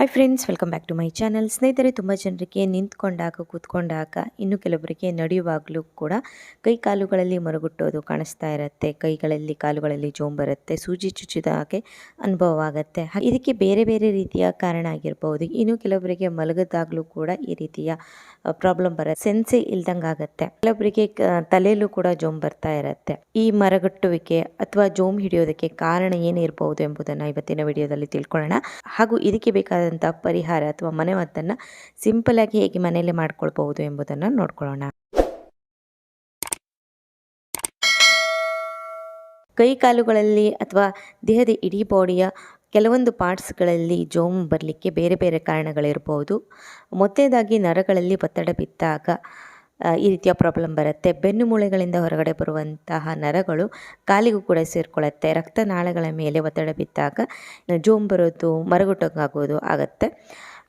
Hi friends welcome back to my channel ಸ್ನೇಹಿತರೆ, ತುಂಬ ಜನರಿಗೆ ನಿಂತ್ಕೊಂಡಾಗ, ಕೂತ್ಕೊಂಡಾಗ, ಇನ್ನು ಕೆಲವರಿಗೆ ನಡೆಯುವಾಗಲೂ ಕೂಡ ಕೈ ಕಾಲುಗಳಲ್ಲಿ ಮರುಗುಟ್ಟೋದು ಕಾಣಿಸ್ತಾ ಇರುತ್ತೆ. ಕೈಗಳಲ್ಲಿ, ಕಾಲುಗಳಲ್ಲಿ ಜೋಮ್ ಬರುತ್ತೆ, ಸೂಜಿ ಚುಚ್ಚಿದ ಹಾಗೆ ಅನುಭವ ಆಗುತ್ತೆ ಇದಕ್ಕೆ ಬೇರೆ ಬೇರೆ ರೀತಿಯ ಕಾರಣ ಆಗಿರ್ಬೋದು. ಇನ್ನು ಕೆಲವರಿಗೆ ಮಲಗದಾಗಲೂ ಕೂಡ ಈ ರೀತಿಯ ಪ್ರಾಬ್ಲಮ್ ಬರ ಸೆನ್ಸೆ ಇಲ್ದಂಗೆ ಆಗುತ್ತೆ. ಕೆಲವರಿಗೆ ತಲೆಯಲ್ಲೂ ಕೂಡ ಜೋಮ್ ಬರ್ತಾ ಇರುತ್ತೆ. ಈ ಮರಗಟ್ಟುವಿಕೆ ಅಥವಾ ಜೋಮ್ ಹಿಡಿಯೋದಕ್ಕೆ ಕಾರಣ ಏನಿರಬಹುದು ಎಂಬುದನ್ನು ಇವತ್ತಿನ ವಿಡಿಯೋದಲ್ಲಿ ತಿಳ್ಕೊಳ್ಳೋಣ. ಹಾಗೂ ಇದಕ್ಕೆ ಬೇಕಾದಂಥ ಪರಿಹಾರ ಅಥವಾ ಮನೆಮದ್ದನ್ನು ಸಿಂಪಲಾಗಿ ಹೇಗೆ ಮನೆಯಲ್ಲೇ ಮಾಡ್ಕೊಳ್ಬಹುದು ಎಂಬುದನ್ನು ನೋಡ್ಕೊಳ್ಳೋಣ. ಕೈ ಕಾಲುಗಳಲ್ಲಿ ಅಥವಾ ದೇಹದ ಇಡೀ ಬಾಡಿಯ ಕೆಲವೊಂದು ಪಾರ್ಟ್ಸ್ಗಳಲ್ಲಿ ಜೋಮ್ ಬರಲಿಕ್ಕೆ ಬೇರೆ ಬೇರೆ ಕಾರಣಗಳಿರ್ಬೋದು. ಮೊದಲನೇದಾಗಿ ನರಗಳಲ್ಲಿ ಒತ್ತಡ ಬಿದ್ದಾಗ ಈ ರೀತಿಯ ಪ್ರಾಬ್ಲಮ್ ಬರುತ್ತೆ. ಬೆನ್ನು ಮೂಳೆಗಳಿಂದ ಹೊರಗಡೆ ಬರುವಂತಹ ನರಗಳು ಕಾಲಿಗೂ ಕೂಡ ಸೇರಿಕೊಳ್ಳುತ್ತೆ. ರಕ್ತನಾಳಗಳ ಮೇಲೆ ಒತ್ತಡ ಬಿದ್ದಾಗ ಜೋಮ್ ಬರೋದು ಮರಗುಟ್ಟಂಗಾಗೋದು ಆಗುತ್ತೆ.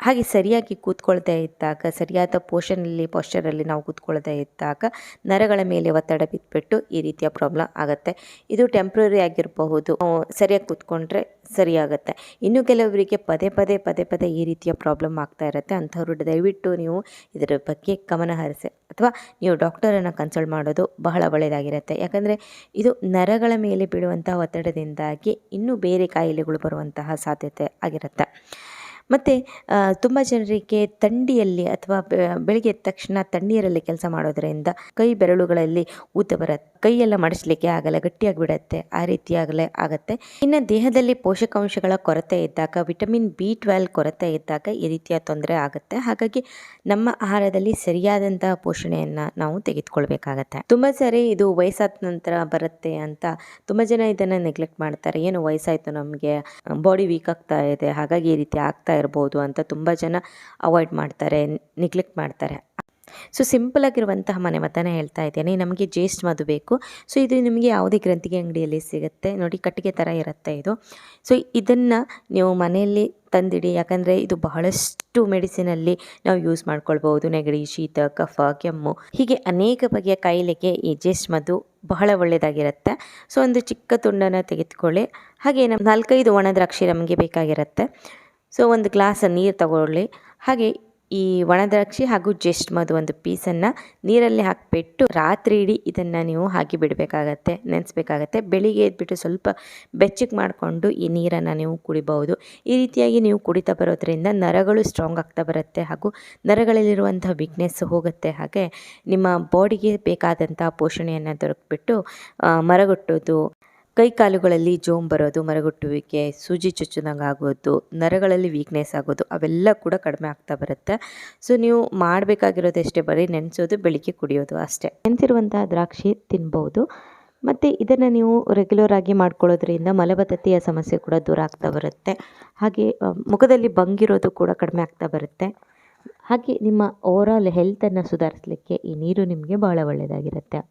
ಹಾಗೆ ಸರಿಯಾಗಿ ಕೂತ್ಕೊಳ್ತಾ ಇದ್ದಾಗ, ಸರಿಯಾದ ಪೋಷನಲ್ಲಿ ಪಾಶ್ಚರಲ್ಲಿ ನಾವು ಕೂತ್ಕೊಳ್ತಾ ಇದ್ದಾಗ ನರಗಳ ಮೇಲೆ ಒತ್ತಡ ಬಿದ್ದುಬಿಟ್ಟು ಈ ರೀತಿಯ ಪ್ರಾಬ್ಲಮ್ ಆಗುತ್ತೆ. ಇದು ಟೆಂಪ್ರರಿ ಆಗಿರಬಹುದು. ಸರಿಯಾಗಿ ಕೂತ್ಕೊಂಡ್ರೆ ಸರಿಯಾಗುತ್ತೆ. ಇನ್ನು ಕೆಲವರಿಗೆ ಪದೇ ಪದೇ ಪದೇ ಪದೇ ಈ ರೀತಿಯ ಪ್ರಾಬ್ಲಮ್ ಆಗ್ತಾ ಇರುತ್ತೆ. ಅಂಥವ್ರು ದಯವಿಟ್ಟು ನೀವು ಇದರ ಬಗ್ಗೆ ಗಮನ ಹರಿಸಿ. ಅಥವಾ ನೀವು ಡಾಕ್ಟರನ್ನು ಕನ್ಸಲ್ಟ್ ಮಾಡೋದು ಬಹಳ ಒಳ್ಳೆಯದಾಗಿರುತ್ತೆ ಯಾಕಂದರೆ ಇದು ನರಗಳ ಮೇಲೆ ಬೀಳುವಂತಹ ಒತ್ತಡದಿಂದಾಗಿ ಇನ್ನೂ ಬೇರೆ ಕಾಯಿಲೆಗಳು ಬರುವಂತಹ ಸಾಧ್ಯತೆ ಆಗಿರುತ್ತೆ. ಮತ್ತು ತುಂಬ ಜನರಿಗೆ ಥಂಡಿಯಲ್ಲಿ ಅಥವಾ ಬೆಳಗ್ಗೆ ತಕ್ಷಣ ತಣ್ಣೀರಲ್ಲಿ ಕೆಲಸ ಮಾಡೋದರಿಂದ ಕೈ ಬೆರಳುಗಳಲ್ಲಿ ಊತ ಬರುತ್ತೆ. ಕೈಯೆಲ್ಲ ಮಡಿಸ್ಲಿಕ್ಕೆ ಆಗಲ್ಲ, ಗಟ್ಟಿಯಾಗಿ ಬಿಡುತ್ತೆ, ಆ ರೀತಿಯಾಗಲೇ ಆಗುತ್ತೆ. ಇನ್ನು ದೇಹದಲ್ಲಿ ಪೋಷಕಾಂಶಗಳ ಕೊರತೆ ಇದ್ದಾಗ, ವಿಟಮಿನ್ ಬಿ ಟ್ವೆಲ್ ಕೊರತೆ ಇದ್ದಾಗ ಈ ರೀತಿಯ ತೊಂದರೆ ಆಗುತ್ತೆ. ಹಾಗಾಗಿ ನಮ್ಮ ಆಹಾರದಲ್ಲಿ ಸರಿಯಾದಂತಹ ಪೋಷಣೆಯನ್ನು ನಾವು ತೆಗೆದುಕೊಳ್ಬೇಕಾಗತ್ತೆ. ತುಂಬ ಸಾರಿ ಇದು ವಯಸ್ಸಾದ ನಂತರ ಬರುತ್ತೆ ಅಂತ ತುಂಬ ಜನ ಇದನ್ನು ನೆಗ್ಲೆಕ್ಟ್ ಮಾಡ್ತಾರೆ. ಏನು ವಯಸ್ಸಾಯಿತು ನಮಗೆ ಬಾಡಿ ವೀಕ್ ಆಗ್ತಾ ಇದೆ, ಹಾಗಾಗಿ ಈ ರೀತಿ ಆಗ್ತಾ ಇರ್ಬೋದು ಅಂತ ತುಂಬ ಜನ ಅವಾಯ್ಡ್ ಮಾಡ್ತಾರೆ ನೆಗ್ಲೆಕ್ಟ್ ಮಾಡ್ತಾರೆ. ಸೊ ಸಿಂಪಲ್ ಆಗಿರುವಂತಹ ಮನೆ ಮದ್ದನ್ನು ಹೇಳ್ತಾ ಇದ್ದೇನೆ. ನಮಗೆ ಜೇಸ್ಟ್ ಮದು ಬೇಕು. ಸೊ ಇದು ನಿಮಗೆ ಯಾವುದೇ ಗ್ರಂಥಿಗೆ ಅಂಗಡಿಯಲ್ಲಿ ಸಿಗುತ್ತೆ. ನೋಡಿ, ಕಟ್ಟಿಗೆ ಥರ ಇರುತ್ತೆ ಇದು. ಸೊ ಇದನ್ನು ನೀವು ಮನೆಯಲ್ಲಿ ತಂದಿಡಿ. ಯಾಕಂದರೆ ಇದು ಬಹಳಷ್ಟು ಮೆಡಿಸಿನಲ್ಲಿ ನಾವು ಯೂಸ್ ಮಾಡ್ಕೊಳ್ಬೋದು ನೆಗಡಿ, ಶೀತ, ಕಫ, ಕೆಮ್ಮು. ಹೀಗೆ ಅನೇಕ ಬಗೆಯ ಕಾಯಿಲೆಗೆ ಈ ಜೇಸ್ಟ್ ಮದು ಬಹಳ ಒಳ್ಳೆಯದಾಗಿರುತ್ತೆ ಸೊ ಒಂದು ಚಿಕ್ಕ ತುಂಡನ್ನು ತೆಗೆದುಕೊಳ್ಳಿ. ಹಾಗೆ ನಮ್ಮ ನಾಲ್ಕೈದು ಒಣ ದ್ರಾಕ್ಷಿ ನಮಗೆ ಬೇಕಾಗಿರುತ್ತೆ. ಸೊ ಒಂದು ಗ್ಲಾಸ್ ನೀರು ತಗೊಳ್ಳಿ. ಹಾಗೆ ಈ ಒಣದ್ರಾಕ್ಷಿ ಹಾಗೂ ಜೆಸ್ಟ್ ಮದು ಒಂದು ಪೀಸನ್ನು ನೀರಲ್ಲಿ ಹಾಕಿಬಿಟ್ಟು ರಾತ್ರಿ ಇಡೀ ಇದನ್ನು ನೀವು ಹಾಕಿ ಬಿಡಬೇಕಾಗತ್ತೆ, ನೆನೆಸ್ಬೇಕಾಗತ್ತೆ. ಬೆಳಿಗ್ಗೆ ಎದ್ಬಿಟ್ಟು ಸ್ವಲ್ಪ ಬೆಚ್ಚಗೆ ಮಾಡಿಕೊಂಡು ಈ ನೀರನ್ನು ನೀವು ಕುಡಿಬಹುದು. ಈ ರೀತಿಯಾಗಿ ನೀವು ಕುಡಿತಾ ಬರೋದ್ರಿಂದ ನರಗಳು ಸ್ಟ್ರಾಂಗ್ ಆಗ್ತಾ ಬರುತ್ತೆ ಹಾಗೂ ನರಗಳಲ್ಲಿರುವಂಥ ವೀಕ್ನೆಸ್ ಹೋಗುತ್ತೆ. ಹಾಗೆ ನಿಮ್ಮ ಬಾಡಿಗೆ ಬೇಕಾದಂಥ ಪೋಷಣೆಯನ್ನು ದೊರಕಿಬಿಟ್ಟು ಮರಗೊಟ್ಟೋದು ಕೈ ಕಾಲುಗಳಲ್ಲಿ ಜೋಮ್ ಬರೋದು, ಮರಗುಟ್ಟುವಿಕೆ, ಸೂಜಿ ಚುಚ್ಚಿದಂಗೆ ಆಗೋದು ನರಗಳಲ್ಲಿ ವೀಕ್ನೆಸ್ ಆಗೋದು ಅವೆಲ್ಲ ಕೂಡ ಕಡಿಮೆ ಆಗ್ತಾ ಬರುತ್ತೆ. ಸೊ ನೀವು ಮಾಡಬೇಕಾಗಿರೋದಷ್ಟೇ ಬರೀ ನೆನೆಸೋದು, ಬೆಳಿಗ್ಗೆ ಕುಡಿಯೋದು ಅಷ್ಟೇ. ನೆನೆಸಿರುವಂತಹ ದ್ರಾಕ್ಷಿ ತಿನ್ಬೋದು. ಮತ್ತು ಇದನ್ನು ನೀವು ರೆಗ್ಯುಲರ್ ಆಗಿ ಮಾಡ್ಕೊಳ್ಳೋದ್ರಿಂದ ಮಲಬದ್ಧತೆಯ ಸಮಸ್ಯೆ ಕೂಡ ದೂರ ಆಗ್ತಾ ಬರುತ್ತೆ. ಹಾಗೆ ಮುಖದಲ್ಲಿ ಬಂಗಿರೋದು ಕೂಡ ಕಡಿಮೆ ಆಗ್ತಾ ಬರುತ್ತೆ. ಹಾಗೆ ನಿಮ್ಮ ಓವರಾಲ್ ಹೆಲ್ತನ್ನು ಸುಧಾರಿಸಲಿಕ್ಕೆ ಈ ನೀರು ನಿಮಗೆ ಭಾಳ ಒಳ್ಳೆಯದಾಗಿರುತ್ತೆ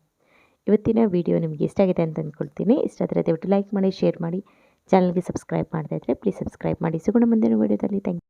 ಇವತ್ತಿನ ವಿಡಿಯೋ ನಿಮಗೆ ಇಷ್ಟ ಆಗಿದೆ ಅಂತ ಅಂದ್ಕೊಳ್ತೀನಿ ಇಷ್ಟ ಆದರೆ ದಯವಿಟ್ಟು ಲೈಕ್ ಮಾಡಿ ಶೇರ್ ಮಾಡಿ. ಚಾನಲ್ಗೆ ಸಬ್ಸ್ಕ್ರೈಬ್ ಮಾಡದೇ ಇದ್ದರೆ ಪ್ಲೀಸ್ ಸಬ್ಸ್ಕ್ರೈಬ್ ಮಾಡಿ. ಸಿಗೋಣ ಮುಂದಿನ ವಿಡಿಯೋದಲ್ಲಿ. ಥ್ಯಾಂಕ್